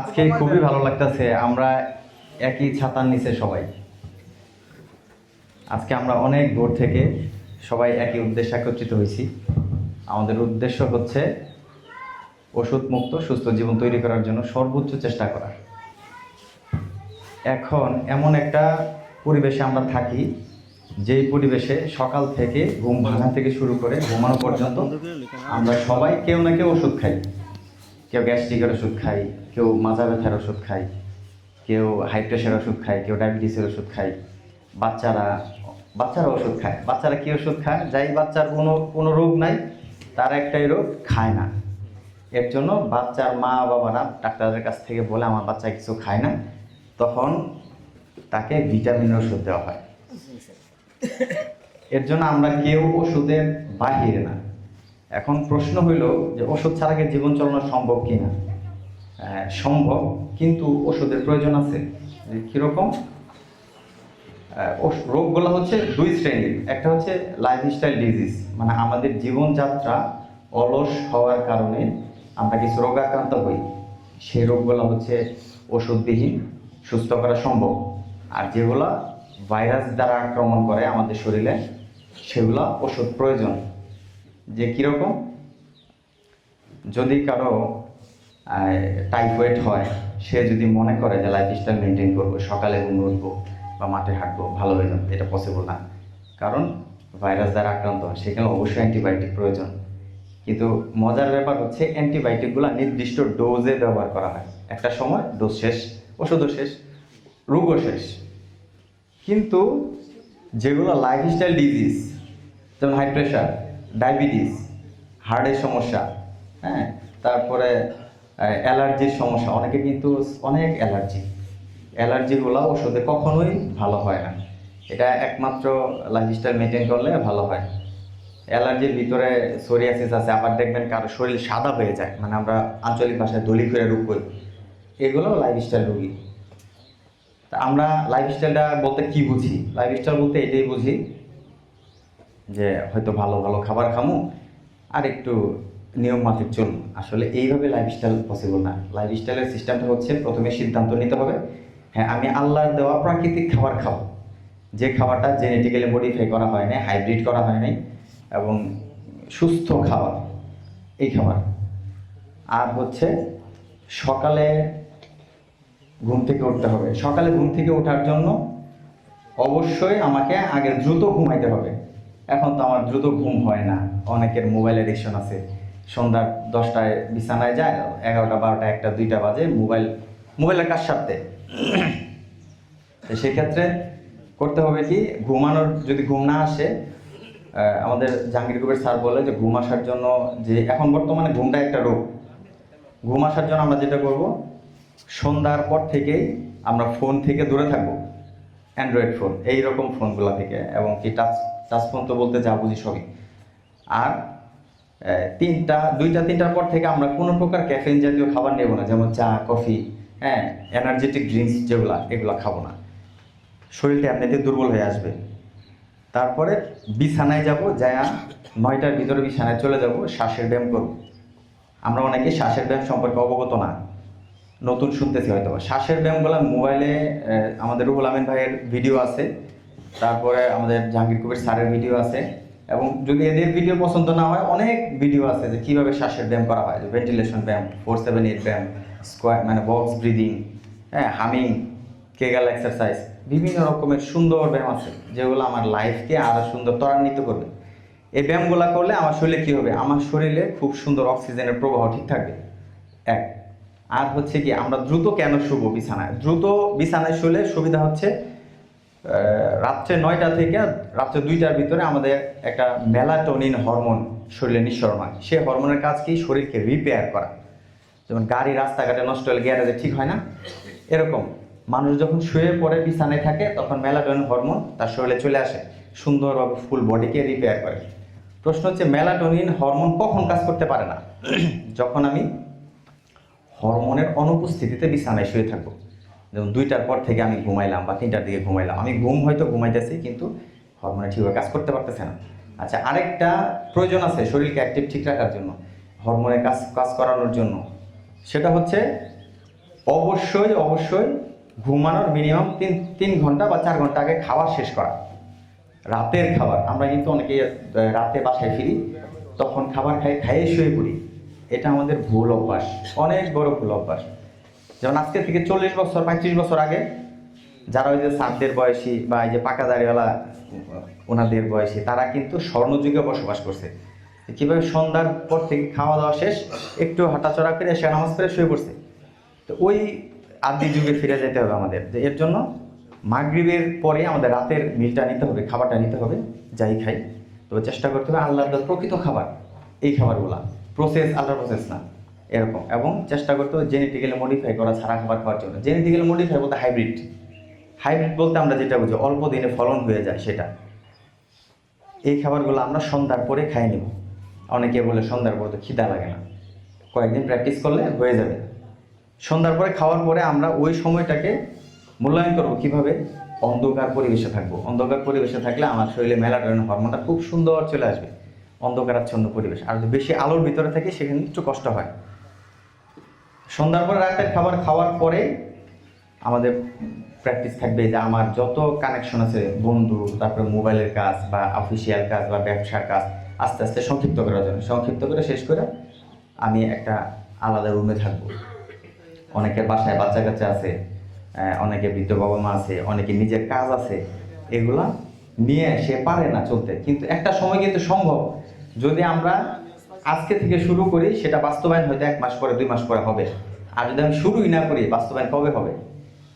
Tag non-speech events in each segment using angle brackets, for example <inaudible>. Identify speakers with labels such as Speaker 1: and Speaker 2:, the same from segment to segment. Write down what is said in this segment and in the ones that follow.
Speaker 1: আজকে খুবই ভালো লাগতেছে, আমরা একই ছাতার নিচে সবাই। আজকে আমরা অনেক দূর থেকে সবাই একই উদ্দেশ্যে একত্রিত হয়েছি। আমাদের উদ্দেশ্য হচ্ছে ওষুধ মুক্ত সুস্থ জীবন তৈরি করার জন্য সর্বোচ্চ চেষ্টা করা। এখন এমন একটা পরিবেশে আমরা থাকি, যেই পরিবেশে সকাল থেকে ঘুম ভাঙা থেকে শুরু করে ঘুমানো পর্যন্ত আমরা সবাই কেউ না কেউ ওষুধ খাই। কেউ গ্যাস্ট্রিকের ওষুধ খাই কেউ মাজা ব্যথার ওষুধ খায়, কেউ হাই প্রেশার ওষুধ খায়, কেউ ডায়াবেটিসের ওষুধ খায়। বাচ্চারা বাচ্চারা ওষুধ খায়। বাচ্চারা কী ওষুধ খায়? যাই বাচ্চার কোনো কোনো রোগ নাই, তার একটাই রোগ খায় না। এর জন্য বাচ্চার মা বাবারা ডাক্তারদের কাছ থেকে বলে, আমার বাচ্চা কিছু খায় না। তখন তাকে ভিটামিনের ওষুধ দেওয়া হয়। এর জন্য আমরা কেউ ওষুধের বাহিরে না। এখন প্রশ্ন হইল যে ওষুধ ছাড়া কি জীবন চালানো সম্ভব কি না সম্ভব, কিন্তু ওষুধের প্রয়োজন আছে। কীরকম? রোগগুলো হচ্ছে দুই শ্রেণির। একটা হচ্ছে লাইফস্টাইল ডিজিজ মানে আমাদের জীবনযাত্রা অলস হওয়ার কারণে আমরা কিছু রোগাক্রান্ত হই। সেই রোগগুলো হচ্ছে ওষুধবিহীন, সুস্থ করা সম্ভব। আর যেগুলা ভাইরাস দ্বারা আক্রমণ করে আমাদের শরীরে, সেগুলো ওষুধ প্রয়োজন। যে কীরকম? যদি কারও টাইফয়েড হয়, সে যদি মনে করে যে লাইফস্টাইল মেনটেন করব, সকালে ঘুম উঠবো বা মাঠে হাঁটবো, ভালো হয়ে যাবে, এটা পসিবল না। কারণ ভাইরাস দ্বারা আক্রান্ত হয় সেখানে অবশ্যই অ্যান্টিবায়োটিক প্রয়োজন। কিন্তু মজার ব্যাপার হচ্ছে অ্যান্টিবায়োটিকগুলো নির্দিষ্ট ডোজে ব্যবহার করা হয়। একটা সময় ডোজ শেষ, ওষুধও শেষ, রোগও শেষ। কিন্তু যেগুলো লাইফস্টাইল ডিজিজ যেমন হাই প্রেশার ডায়াবেটিস হার্টের সমস্যা হ্যাঁ? তারপরে অ্যালার্জির সমস্যা, অনেকে কিন্তু অনেক অ্যালার্জি। অ্যালার্জিগুলো ওষুধে কখনোই ভালো হয় না। এটা একমাত্র লাইফস্টাইল মেনটেন করলে ভালো হয়। অ্যালার্জির ভিতরে সোরিয়াসিস আছে, আবার দেখবেন কারও শরীর সাদা হয়ে যায় মানে আমরা আঞ্চলিক ভাষায় দলি করে রোগ করি। এগুলো লাইফস্টাইল রোগী। তা আমরা লাইফস্টাইলটা বলতে কি বুঝি? লাইফস্টাইল বলতে এটাই বুঝি যে হয়তো ভালো ভালো খাবার খামু আর একটু নিয়ম মাফিক চলুন। আসলে এইভাবে লাইফস্টাইল পসিবল না। লাইফস্টাইলের সিস্টেমটা হচ্ছে প্রথমে সিদ্ধান্ত নিতে হবে হ্যাঁ আমি আল্লাহর দেওয়া প্রাকৃতিক খাবার খাব। যে খাবারটা জেনেটিক্যালি মডিফাই করা হয় নাই হাইব্রিড করা হয় নাই, এবং সুস্থ খাবার এই খাবার। আর হচ্ছে সকালে ঘুম থেকে উঠতে হবে। সকালে ঘুম থেকে ওঠার জন্য অবশ্যই আমাকে আগে দ্রুত ঘুমাইতে হবে। এখন তো আমার দ্রুত ঘুম হয় না। অনেকের মোবাইল এডিকশন আছে। সন্ধ্যা দশটায় বিছানায় যায়, এগারোটা, বারোটা, একটা, দুইটা বাজে মোবাইল মোবাইলের কাজ সারতে। তো সেক্ষেত্রে করতে হবে কি, ঘুমানোর, যদি ঘুম না আসে আমাদের জাহাঙ্গীর কবির স্যার বলে যে, ঘুম আসার জন্য যে, এখন বর্তমানে ঘুমটা একটা রোগ। ঘুম আসার জন্য আমরা যেটা করব, সন্ধ্যার পর থেকেই আমরা ফোন থেকে দূরে থাকব। অ্যান্ড্রয়েড ফোন এই রকম ফোনগুলো থেকে, এবং কি টাচ টাচ বলতে যা বুঝি সবই। আর তিনটা, দুইটা, তিনটার পর থেকে আমরা কোনো প্রকার ক্যাফেইন জাতীয় খাবার নেব না, যেমন চা, কফি হ্যাঁ এনার্জেটিক ড্রিঙ্কস যেগুলো, এগুলো খাব না। শরীরটা এমনিতে দুর্বল হয়ে আসবে। তারপরে বিছানায় যাব, যায়া নয়টার ভিতরে বিছানায় চলে যাব, শ্বাসের ব্যায়াম করব। আমরা অনেকে শ্বাসের ব্যায়াম সম্পর্কে অবগত না, নতুন শুনতেছি হয়তো শ্বাসের ব্যায়ামগুলো মোবাইলে আমাদের রুহুল আমিন ভাইয়ের ভিডিও আছে। তারপরে আমাদের জাহাঙ্গীর কবির স্যারের ভিডিও আছে। এবং যদি এদের ভিডিও পছন্দ না হয়, অনেক ভিডিও আছে যে কীভাবে শ্বাসের ব্যায়াম করা হয়। যে ভেন্টিলেশন ব্যায়াম ফোর সেভেন এইট ব্যায়াম স্কোয়ার মানে বক্স ব্রিদিং হ্যাঁ হামিং কেগাল এক্সারসাইজ বিভিন্ন রকমের সুন্দর ব্যায়াম আছে, যেগুলো আমার লাইফকে আরও সুন্দর ত্বরান্বিত করবে। এই ব্যায়ামগুলো করলে আমার শরীরে কী হবে? আমার শরীরে খুব সুন্দর অক্সিজেনের প্রবাহ ঠিক থাকবে। এক। আর হচ্ছে কি, আমরা দ্রুত কেন শুবো বিছানায়? দ্রুত বিছানায় শুলে সুবিধা হচ্ছে রাত্রে নয়টা থেকে রাত্রে দুইটার ভিতরে আমাদের একটা মেলাটোনিন হরমোন শরীরে নিঃসরণ হয়। সেই হরমোনের কাজ কি শরীরকে রিপেয়ার করা। যেমন গাড়ি রাস্তাঘাটে নষ্ট হলে গ্যারেজে ঠিক হয় না? এরকম। মানুষ যখন শুয়ে পড়ে, বিছানায় থাকে, তখন মেলাটোনিন হরমোন তার শরীরে চলে আসে। সুন্দরভাবে ফুল বডিকে রিপেয়ার করে। প্রশ্ন হচ্ছে, মেলাটোনিন হরমোন কখন কাজ করতে পারে না? <clears throat> যখন আমি হরমোনের অনুপস্থিতিতে বিছানায় শুয়ে থাকব। যেমন দুইটার পর থেকে আমি ঘুমাইলাম বা তিনটার দিকে ঘুমাইলাম। আমি ঘুম হয়তো ঘুমাইতেছি, কিন্তু হরমোনে ঠিকভাবে কাজ করতে পারতেছে না। আচ্ছা আরেকটা প্রয়োজন আছে শরীরকে অ্যাক্টিভ ঠিক রাখার জন্য হরমোনের কাজ কাজ করানোর জন্য। সেটা হচ্ছে অবশ্যই অবশ্যই ঘুমানোর মিনিমাম তিন তিন ঘণ্টা বা চার ঘণ্টা আগে খাবার শেষ করা। রাতের খাবার, আমরা কিন্তু অনেকে রাতে বাসায় ফিরি, তখন খাবার খাই, খাইয়ে শুয়ে পড়ি। এটা আমাদের ভুল অভ্যাস, অনেক বড় ভুল অভ্যাস। যেমন আজকে থেকে চল্লিশ বছর, পঁয়ত্রিশ বছর আগে যারা ওই যে সাতদের বয়সী বা এই যে পাকা দাড়িওয়ালা, ওনাদের বয়সী, তারা কিন্তু স্বর্ণযুগে বসবাস করছে। কীভাবে সন্ধ্যার পর থেকে খাওয়া দাওয়া শেষ, একটু হাঁটাচড়া করে এসে নামাজ করে শুয়ে পড়ছে। তো ওই আদি যুগে ফিরে যেতে হবে আমাদের। যে এর জন্য মাগরিবের পরে আমাদের রাতের মিলটা নিতে হবে, খাবারটা নিতে হবে, যাই খাই। তবে চেষ্টা করতে হবে আল্লাহ প্রকৃত খাবার, এই খাবারগুলা। প্রসেস আল্লাহ প্রসেস না। এরকম। এবং চেষ্টা করতে হবে জেনেটিক্যালি মডিফাই করা ছাড়া খাবার খাওয়ার জন্য। জেনেটিক্যালি মডিফাই বলতে হাইব্রিড হাইব্রিড বলতে আমরা যেটা বুঝি, অল্প দিনে ফলন হয়ে যায় সেটা। এই খাবারগুলো আমরা সন্ধ্যার পরে খাই নেব। অনেকে বলে সন্ধ্যার পরে তো খিদা লাগে না। কয়েকদিন প্র্যাকটিস করলে হয়ে যাবে। সন্ধ্যার পরে খাওয়ার পরে আমরা ওই সময়টাকে মূল্যায়ন করব কীভাবে? অন্ধকার পরিবেশে থাকব। অন্ধকার পরিবেশে থাকলে আমার শরীরে মেলাটোনিন হরমোনটা খুব সুন্দর চলে আসবে। অন্ধকারাচ্ছন্ন পরিবেশ। আর বেশি আলোর ভিতরে থাকে, সেখানে একটু কষ্ট হয়। সন্ধ্যার পরে রাতের খাবার খাওয়ার পরে আমাদের প্র্যাকটিস থাকবে যে আমার যত কানেকশন আছে, বন্ধু, তারপরে মোবাইলের কাজ বা অফিসিয়াল কাজ বা ব্যবসার কাজ, আস্তে আস্তে সংক্ষিপ্ত করার জন্য। সংক্ষিপ্ত করে শেষ করে আমি একটা আলাদা রুমে থাকব। অনেকের বাসায় বাচ্চা কাচ্চা আছে অনেকে বৃদ্ধ বাবা মা আছে, অনেকে নিজের কাজ আছে। এগুলা নিয়ে সে পারে না চলতে। কিন্তু একটা সময় কিন্তু সম্ভব। যদি আমরা আজকে থেকে শুরু করি, সেটা বাস্তবায়ন হয়তো এক মাস পরে, দুই মাস পরে হবে। আর যদি আমি শুরুই না করি, বাস্তবায়ন কবে হবে?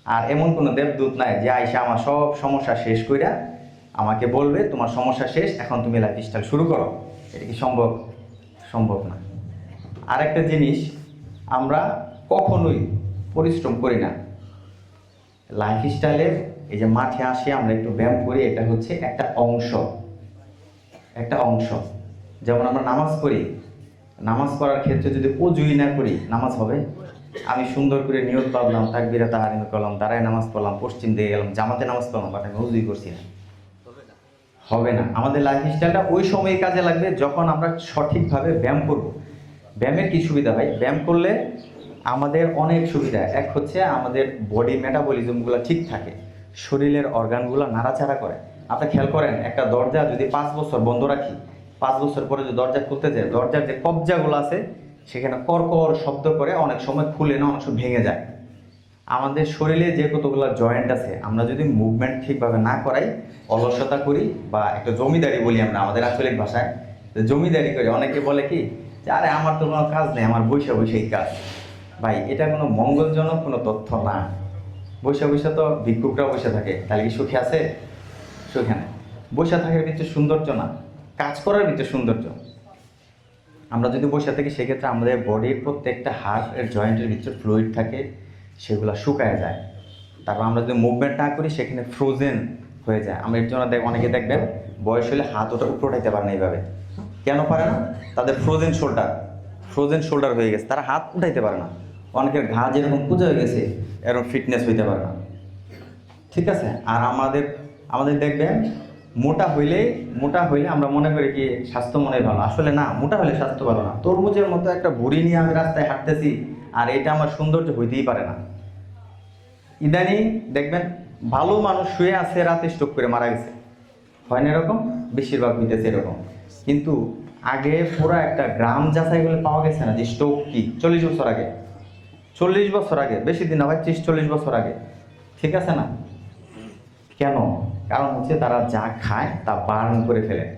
Speaker 1: আর এমন কোনো দেবদূত নাই যে আইসা আমার সব সমস্যা শেষ কইরা আমাকে বলবে, তোমার সমস্যা শেষ, এখন তুমি লাইফ স্টাইল শুরু করো। এটা কি সম্ভব? সম্ভব না। আরেকটা জিনিস, আমরা কখনোই পরিশ্রম করি না। লাইফ স্টাইলের এই যে মাঠে আসে, আমরা একটু ব্যায়াম করি, এটা হচ্ছে একটা অংশ। একটা অংশ। যেমন আমরা নামাজ পড়ি, নামাজ পড়ার ক্ষেত্রে যদি অজুই না করি, নামাজ হবে? আমি সুন্দর করে নিয়ত পাবলাম, তাকবিরা তাহারিম করলাম দাঁড়ায় নামাজ পড়লাম, পশ্চিম দিকে গেলাম, জামাতে নামাজ পড়লাম বাট আমি অজুই করছি না। হবে না। আমাদের লাইফ স্টাইলটা ওই সময় কাজে লাগবে যখন আমরা সঠিকভাবে ব্যায়াম করব। ব্যায়ামের কি সুবিধা ভাই? ব্যায়াম করলে আমাদের অনেক সুবিধা। এক হচ্ছে আমাদের বডি মেটাবলিজমগুলো ঠিক থাকে। শরীরের অর্গানগুলো নাড়াচাড়া করে। আপনি খেয়াল করেন, একটা দরজা যদি পাঁচ বছর বন্ধ রাখি পাঁচ বছর পরে যে দরজা খুলতে যায়, দরজার যে কবজাগুলো আছে, সেখানে কর্কর শব্দ করে অনেক সময় খুলে না, অনেক সময় ভেঙে যায়। আমাদের শরীরে যে কতগুলো জয়েন্ট আছে, আমরা যদি মুভমেন্ট ঠিকভাবে না করাই, অলসতা করি বা একটা জমিদারি বলি আমরা আমাদের আঞ্চলিক ভাষায় জমিদারি করি। অনেকে বলে কি, যে আরে আমার তো কোনো কাজ নেই, আমার বৈশা বৈশাই কাজ। ভাই, এটা কোনো মঙ্গলজনক কোনো তথ্য না। বৈশা বৈশা তো ভিক্ষুকরা বসে থাকে। তাহলে কি সুখে আছে? সুখে না। বৈশা থাকার ভিতরে সৌন্দর্য না। কাজ করার ভিতরে সৌন্দর্য। আমরা যদি বসে থাকি, সেক্ষেত্রে আমাদের বডির প্রত্যেকটা হাড় জয়েন্টের ভিতরে ফ্লুইড থাকে, সেগুলো শুকায় যায়। তারপর আমরা যদি মুভমেন্ট না করি, সেখানে ফ্রোজেন হয়ে যায়। আমরা এর জন্য দেখ, অনেকে দেখবেন, বয়স হলে হাত ওটা উপরে উঠাইতে পারে না এইভাবে। কেন পারে না? তাদের ফ্রোজেন শোল্ডার ফ্রোজেন শোল্ডার হয়ে গেছে। তারা হাত উঠাইতে পারে না। অনেকের ঘা যেরকম পূজা হয়ে গেছে, এরকম ফিটনেস হইতে পারে না। ঠিক আছে? আর আমাদের আমাদের দেখবেন মোটা হইলে মোটা হইলে আমরা মনে করি কি স্বাস্থ্য মনে ভালো। আসলে না, মোটা হলে স্বাস্থ্য ভালো না। তরমুজের মতো একটা ভুড়ি নিয়ে আমি রাস্তায় হাঁটতেছি আর এটা আমার সৌন্দর্য হইতেই পারে না। ইদানিং দেখবেন ভালো মানুষ শুয়ে আছে, রাতে স্ট্রোক করে মারা গেছে। হয় না এরকম? বেশিরভাগ হইতেছে এরকম। কিন্তু আগে পুরো একটা গ্রাম যাচাই করে পাওয়া গেছে না যে স্ট্রোক কি। চল্লিশ বছর আগে। চল্লিশ বছর আগে। বেশি দিন না ভাই চল্লিশ বছর আগে। ঠিক আছে না? কেন? কারণ হচ্ছে তারা যা খায় তা বার্ন করে ফেলে।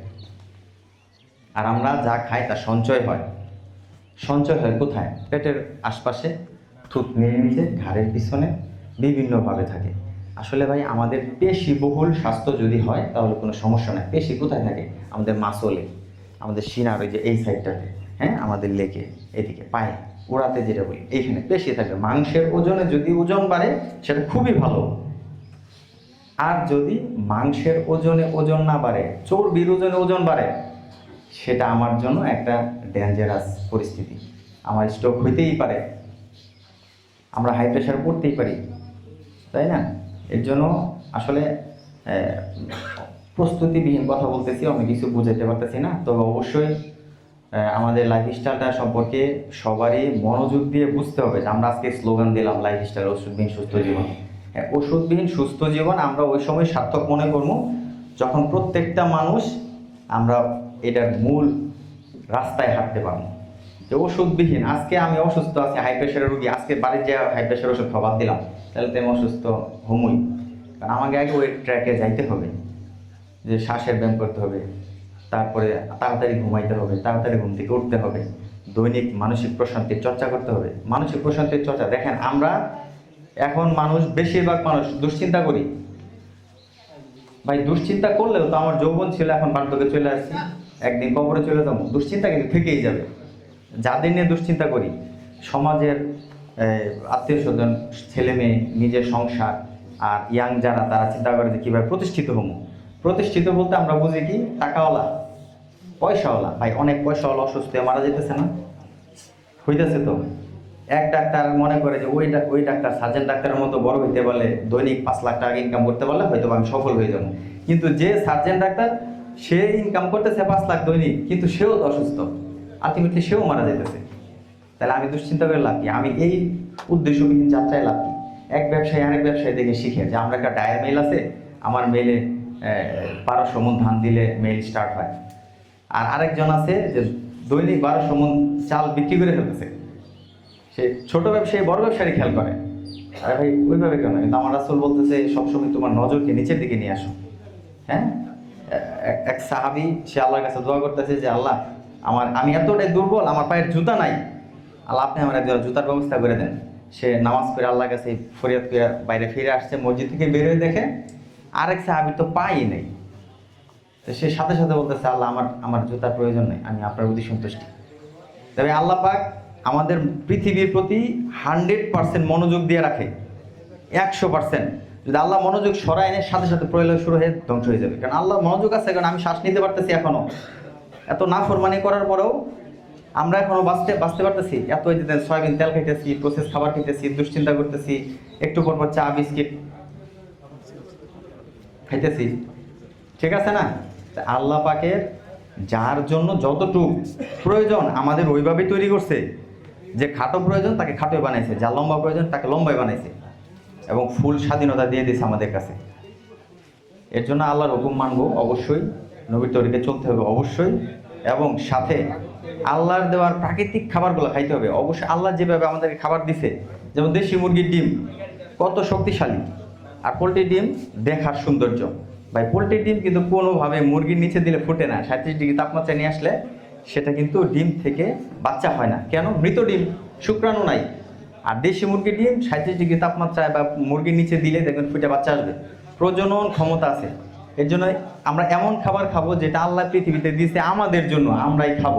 Speaker 1: আর আমরা যা খাই তা সঞ্চয় হয়। সঞ্চয় হয় কোথায়? পেটের আশপাশে থুতনির নিচে, ঘাড়ের পিছনে, বিভিন্নভাবে থাকে। আসলে ভাই, আমাদের পেশি বহুল স্বাস্থ্য যদি হয়, তাহলে কোনো সমস্যা নাই। পেশি কোথায় থাকে? আমাদের মাসলে, আমাদের সিনার ওই যে এই সাইডটাতে হ্যাঁ? আমাদের লেকে, এদিকে, পায়ে ওড়াতে যেটা বলি, এইখানে। পেশি থাকে মাংসের ওজনে যদি ওজন বাড়ে, সেটা খুবই ভালো। আর যদি মাংসের ওজনে ওজন না বাড়ে, চর্বির ওজনে ওজন বাড়ে, সেটা আমার জন্য একটা ডেঞ্জারাস পরিস্থিতি। আমার স্ট্রোক হইতেই পারে। আমরা হাই প্রেশার পড়তেই পারি, তাই না? এর জন্য আসলে প্রস্তুতিবিহীন কথা বলতেছি, আমি কিছু বুঝাইতে পারতেছি না। তবে অবশ্যই আমাদের লাইফস্টাইলটা সম্পর্কে সবারই মনোযোগ দিয়ে বুঝতে হবে যে আমরা আজকে স্লোগান দিলাম লাইফস্টাইল ওষুধবিহীন সুস্থ জীবন। ওষুধবিহীন সুস্থ জীবন আমরা ওই সময় সার্থক মনে করব, যখন প্রত্যেকটা মানুষ আমরা এটার মূল রাস্তায় হাঁটতে পারব। যে ওষুধবিহীন, আজকে আমি অসুস্থ আছি হাই প্রেশারের রুগী, আজকে বাড়ির যে হাই প্রেশার ওষুধ খাবার দিলাম, তাহলে তো আমি অসুস্থ হমই কারণ আমাকে আগে ওই ট্র্যাকে যাইতে হবে, যে শ্বাসের ব্যায়াম করতে হবে, তারপরে তাড়াতাড়ি ঘুমাইতে হবে, তাড়াতাড়ি ঘুম থেকে উঠতে হবে, দৈনিক মানসিক প্রশান্তির চর্চা করতে হবে। মানসিক প্রশান্তির চর্চা, দেখেন আমরা এখন মানুষ, বেশিরভাগ মানুষ দুশ্চিন্তা করি। ভাই, দুশ্চিন্তা করলেও তো আমার যৌবন ছিল, এখন বার্ধক্যে চলে আসছি। একদিন কবরে চলে যাব। দুশ্চিন্তা কিন্তু থেকেই যাবে। যাদের নিয়ে দুশ্চিন্তা করি, সমাজের আত্মীয় স্বজন ছেলে মেয়ে নিজের সংসার আর ইয়াং যারা, তারা চিন্তা করে যে কীভাবে প্রতিষ্ঠিত হব। প্রতিষ্ঠিত বলতে আমরা বুঝি কি? টাকাওয়ালা, পয়সাওয়ালা। ভাই, অনেক পয়সাওয়ালা অসুস্থ মারা যেতেছে না? হইতেছে তো। এক ডাক্তার মনে করে যে ওই ওই ডাক্তার সার্জেন ডাক্তারের মতো বড় হইতে পারলে দৈনিক পাঁচ লাখ টাকা ইনকাম করতে পারলে হয়তো আমি সফল হয়ে যাব। কিন্তু যে সার্জেন ডাক্তার, সে ইনকাম করতেছে পাঁচ লাখ দৈনিক, কিন্তু সেও তো অসুস্থ। আলটিমেটলি সেও মারা যেতেছে তাহলে আমি দুশ্চিন্তা করে লাভ কি? আমি এই উদ্দেশ্যবিহীন যাত্রায় লাভ কি? এক ব্যবসায়ী আরেক ব্যবসায়ী দেখে শিখে যে আমার একটা ডায়ের মেল আছে, আমার মেলে বারোশো মন ধান দিলে মেল স্টার্ট হয়। আর আরেকজন আছে যে দৈনিক বারোশো মন চাল বিক্রি করে ফেলতেছে। সে ছোট ব্যবসায়ী বড় ব্যবসায়ী খেয়াল করে। আরে ভাই, ওইভাবে কেন? কিন্তু আমার রাসুল বলতেছে, সবসময় তোমার নজরকে নিচের দিকে নিয়ে আসো। হ্যাঁ? এক- সাহাবি, সে আল্লাহর কাছে দোয়া করতেছে যে, আল্লাহ, আমার, আমি এতটাই দুর্বল, আমার পায়ের জুতা নাই। আল্লাহ, আপনি আমার একজন জুতার ব্যবস্থা করে দেন। সে নামাজ করে আল্লাহর কাছে ফরিয়াদ করে বাইরে ফিরে আসছে, মসজিদ থেকে বেরোয় দেখে আরেক সাহাবি তো পাই নেই। তো সে সাথে সাথে বলতেছে, আল্লাহ, আমার আমার জুতার প্রয়োজন নেই, আমি আপনার প্রতি সন্তুষ্টি। তবে আল্লাহ পাক আমাদের পৃথিবীর প্রতি হান্ড্রেড পার্সেন্ট মনোযোগ দিয়ে রাখে। একশো পার্সেন্ট। যদি আল্লাহ মনোযোগ সরায় এনে সাথে সাথে প্রয়োগ শুরু হয়ে ধ্বংস হয়ে যাবে। কারণ আল্লাহ মনোযোগ আছে, কারণ আমি শ্বাস নিতে পারতেছি এখনও এত না ফরমানি করার পরেও আমরা এখনও বাঁচতে বাঁচতে পারতেছি। এত এই যে সয়াবিন তেল খাইতেছি প্রসেস খাবার খাইতেছি, দুশ্চিন্তা করতেছি, একটু পর পর চা, বিস্কিট খাইতেছি। ঠিক আছে না? আল্লাহ পাকের যার জন্য যতটুক প্রয়োজন আমাদের ওইভাবেই তৈরি করছে। যে খাটো প্রয়োজন তাকে খাটোই বানাইছে যা লম্বা প্রয়োজন তাকে লম্বাই বানাইছে এবং ফুল স্বাধীনতা দিয়ে দিয়েছে আমাদের কাছে। এর জন্য আল্লাহর হুকুম মানবো অবশ্যই, নবীর তরিকে চলতে হবে অবশ্যই এবং সাথে আল্লাহর দেওয়ার প্রাকৃতিক খাবারগুলো খাইতে হবে। অবশ্যই আল্লাহ যেভাবে আমাদেরকে খাবার দিছে, যেমন দেশি মুরগির ডিম, কত শক্তিশালী। আর পোলট্রির ডিম দেখার সৌন্দর্য। ভাই পোলট্রির ডিম কিন্তু কোনোভাবে মুরগির নিচে দিলে ফুটে না। সাঁত্রিশ ডিগ্রি তাপমাত্রা নিয়ে আসলে সেটা কিন্তু ডিম থেকে বাচ্চা হয় না। কেন? মৃত ডিম, শুক্রাণু নাই। আর দেশি মুরগির ডিম সাঁত্রিশ ডিগ্রি তাপমাত্রায় বা মুরগির নিচে দিলে দেখবেন ফুটে বাচ্চা আসবে। প্রজনন ক্ষমতা আছে। এর জন্য আমরা এমন খাবার খাব যেটা আল্লাহ পৃথিবীতে দিয়েছে আমাদের জন্য, আমরাই খাব।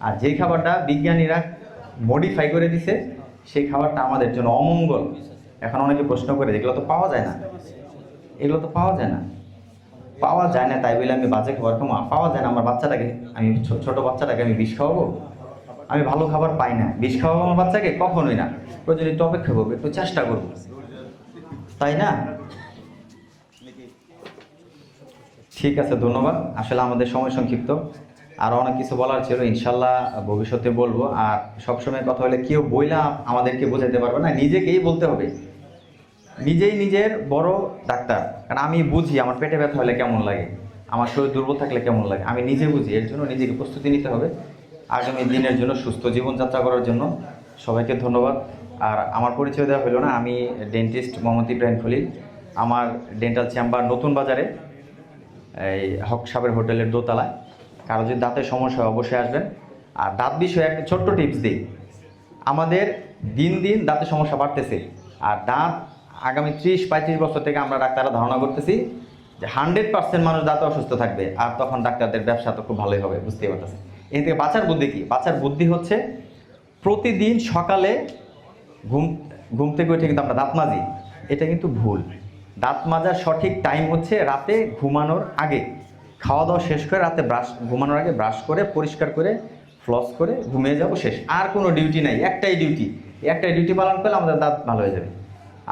Speaker 1: আর যেই খাবারটা বিজ্ঞানীরা মডিফাই করে দিছে, সেই খাবারটা আমাদের জন্য অমঙ্গল। এখন অনেকে প্রশ্ন করে, এগুলো তো পাওয়া যায় না। এগুলো তো পাওয়া যায় না। পাওয়া যায় না, তাই বলে আমি বাজে খাবার খাব। পাওয়া যায় না, আমার বাচ্চাটাকে, আমি ছোট বাচ্চাটাকে আমি বিষ খাওয়াবো? আমি ভালো খাবার পাই না। বিষ খাওয়াবো আমার বাচ্চাকে? কখনোই না। প্রয়োজন একটু অপেক্ষা করব একটু চেষ্টা করব। তাই না? ঠিক আছে, ধন্যবাদ। আসলে আমাদের সময় সংক্ষিপ্ত। আর অনেক কিছু বলার ছিল, ইনশাল্লাহ ভবিষ্যতে বলব। আর সবসময় কথা হলে কেউ বইলা আমাদেরকে বোঝাতে পারবে না, নিজেকেই বলতে হবে। নিজেই নিজের বড় ডাক্তার। কারণ আমি বুঝি আমার পেটে ব্যথা হলে কেমন লাগে, আমার শরীর দুর্বল থাকলে কেমন লাগে। আমি নিজে বুঝি, এর জন্য নিজেকে প্রস্তুতি নিতে হবে। আগামী দিনের জন্য সুস্থ জীবনযাত্রা করার জন্য সবাইকে ধন্যবাদ। আর আমার পরিচয় দেওয়া হলো না, আমি ডেন্টিস্ট মোহাম্মদ ইব্রাহিম খলিল। আমার ডেন্টাল চেম্বার নতুন বাজারে, এই হক সাবের হোটেলের দোতলায়। কারও যদি দাঁতের সমস্যা হয় অবশ্যই আসবেন। আর দাঁত বিষয়ে একটা ছোট্ট টিপস দিই। আমাদের দিন দিন দাঁতের সমস্যা বাড়তেছে। আর দাঁত আগামী ত্রিশ, পঁয়ত্রিশ বছর থেকে আমরা ডাক্তাররা ধারণা করতেছি যে হান্ড্রেড পার্সেন্ট মানুষ দাঁতে অসুস্থ থাকবে আর তখন ডাক্তারদের ব্যবসা তো খুব ভালোই হবে, বুঝতেই পারতেছে এ থেকে বাঁচার বুদ্ধি কি? বাঁচার বুদ্ধি হচ্ছে প্রতিদিন সকালে ঘুম ঘুম থেকে উঠে কিন্তু আমরা দাঁত মাজি, এটা কিন্তু ভুল। দাঁত মাজার সঠিক টাইম হচ্ছে রাতে ঘুমানোর আগে। খাওয়া দাওয়া শেষ করে রাতে ব্রাশ, ঘুমানোর আগে ব্রাশ করে, পরিষ্কার করে ফ্লস করে, ঘুমিয়ে যাব শেষ। আর কোনো ডিউটি নাই, একটাই ডিউটি একটাই ডিউটি পালন করলে আমাদের দাঁত ভালো হয়ে যাবে।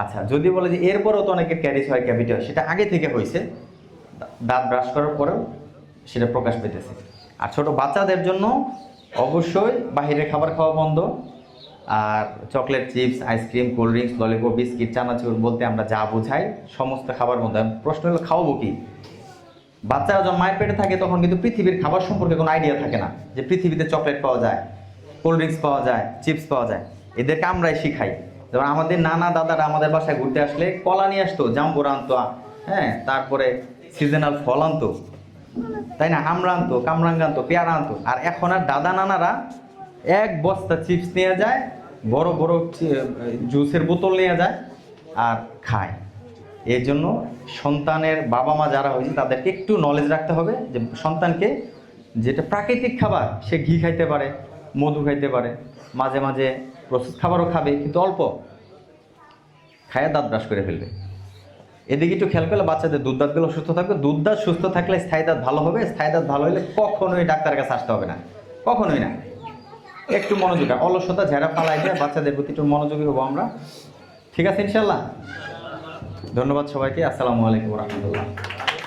Speaker 1: আচ্ছা যদি বলে যে এরপরও তো অনেকের ক্যারিজ হয়, ক্যাভিটি হয়, সেটা আগে থেকে হয়েছে, দাঁত ব্রাশ করার পরেও সেটা প্রকাশ পেতেছে। আর ছোট বাচ্চাদের জন্য অবশ্যই বাইরের খাবার খাওয়া বন্ধ। আর chocolate chips ice cream cold drinks lollipop biscuit চানাচুর বলতে আমরা যা বোঝাই, সমস্ত খাবার বন্ধ। প্রশ্ন হলো, খাওয়াবো কি? বাচ্চারা যখন মায়ের পেটে থাকে, তখন কিন্তু পৃথিবীর খাবার সম্পর্কে কোনো আইডিয়া থাকে না, যে পৃথিবীতে চকলেট পাওয়া যায় কোল্ড ড্রিঙ্কস পাওয়া যায় চিপস পাওয়া যায়। এদেরকে আমরাই শিখাই। যেমন আমাদের নানা দাদারা আমাদের বাসায় ঘুরতে আসলে কলা নিয়ে আসতো, জাম্বুর আনতো হ্যাঁ তারপরে সিজনাল ফল আনতো, তাই না? আমরা আনতো, কামরাঙ্গা আনতো, পেয়ারা আনতো। আর এখন আর দাদা নানারা এক বস্তা চিপস নিয়ে যায়, বড় বড় জুসের বোতল নিয়ে যায় আর খায়। এর জন্য সন্তানের বাবা মা যারা হয়েছে, তাদেরকে একটু নলেজ রাখতে হবে যে সন্তানকে যেটা প্রাকৃতিক খাবার, সে ঘি খাইতে পারে, মধু খাইতে পারে, মাঝে মাঝে প্রসেস খাবারও খাবে, কিন্তু অল্প খায়া দাঁত ব্রাশ করে ফেলবে। এদিকে একটু খেয়াল করলে বাচ্চাদের দুধ দাঁতগুলো সুস্থ থাকবে। দুধ দাঁত সুস্থ থাকলে স্থায়ী দাঁত ভালো হবে। স্থায়ী দাঁত ভালো হলে কখনোই ডাক্তারের কাছে আসতে হবে না। কখনোই না। একটু মনোযোগ অলসতা, ঝেড়া ফালাই দিয়ে বাচ্চাদের প্রতি একটু মনোযোগী হব আমরা। ঠিক আছে ইনশাল্লাহ ধন্যবাদ সবাইকে। আসসালামু আলাইকুম রহমতুল্লাহ।